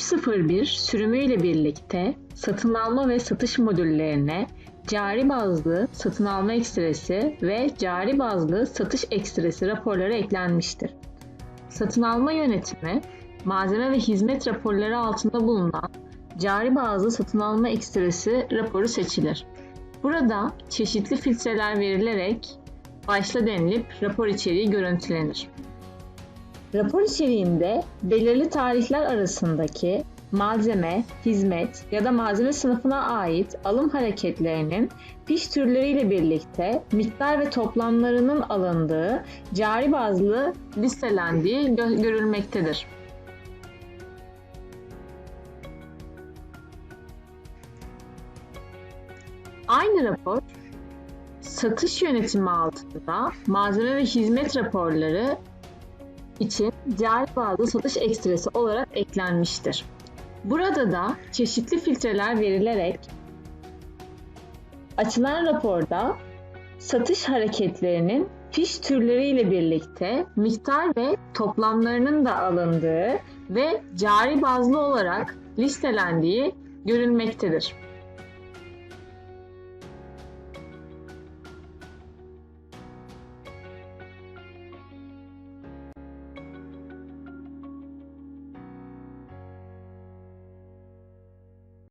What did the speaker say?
301 sürümüyle birlikte satın alma ve satış modüllerine cari bazlı satın alma ekstresi ve cari bazlı satış ekstresi raporları eklenmiştir. Satın alma yönetimi, malzeme ve hizmet raporları altında bulunan cari bazlı satın alma ekstresi raporu seçilir. Burada çeşitli filtreler verilerek başla denilip rapor içeriği görüntülenir. Rapor içeriğinde belirli tarihler arasındaki malzeme, hizmet ya da malzeme sınıfına ait alım hareketlerinin fiş türleriyle birlikte miktar ve toplamlarının alındığı cari bazlı listelendiği gö- görülmektedir. Aynı rapor satış yönetimi altında malzeme ve hizmet raporları için cari bazlı satış ekstresi olarak eklenmiştir. Burada da çeşitli filtreler verilerek açılan raporda satış hareketlerinin fiş türleriyle birlikte miktar ve toplamlarının da alındığı ve cari bazlı olarak listelendiği görülmektedir.